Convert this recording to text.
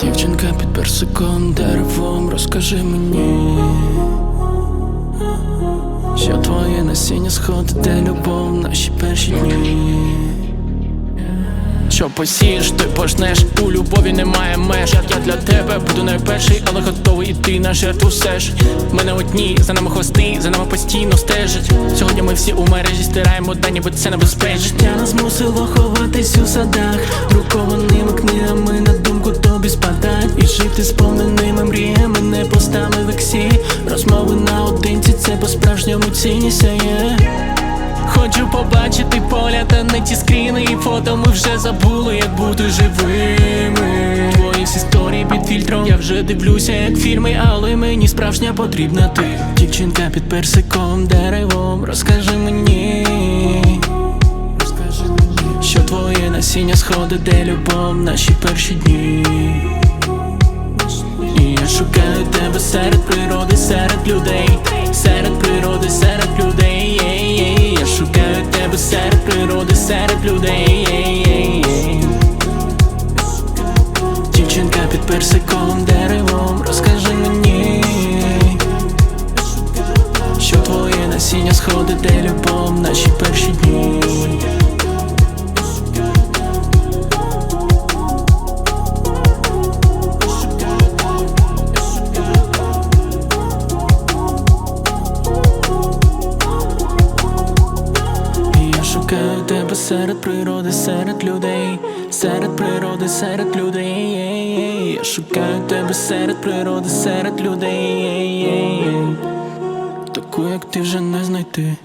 Дівчинка під персиком деревом, розкажи мені, що твоє насіння сходить, де любов наші перші дні. Що посієш, ти пожнеш, у любові немає меж. Я для тебе буду найперший, але готовий іти на жертву все ж. Ми не одні, за нами хвости, за нами постійно стежать Сьогодні ми всі у мережі стираємо дані, бо це небезпечно. Життя нас змусило ховатись у садах. Друкованими книгами на думку тобі спадать. І жити сповненими мріями не поставив ексі. Розмови наодинці, це по-справжньому цінність є. Хочу побачити не ті скріни і фото Ми вже забули, як бути живими. Твої всі історії під фільтром Я вже дивлюся, як фільми, але мені справжня потрібна ти. Дівчинка під персиком, деревом, розкажи мені Розкажи мені Що твоє насіння сходить, де любов наші перші дні. І я шукаю тебе серед природи, серед людей, серед людей. Дівчинка під персиком, деревом, розкажи мені, що твоє насіння сходить, де любов наші перші дні. Шукаю тебе серед природи, серед людей, серед природи, серед людей. шукаю тебе серед природи, серед людей. Таку, як ти вже не знайти.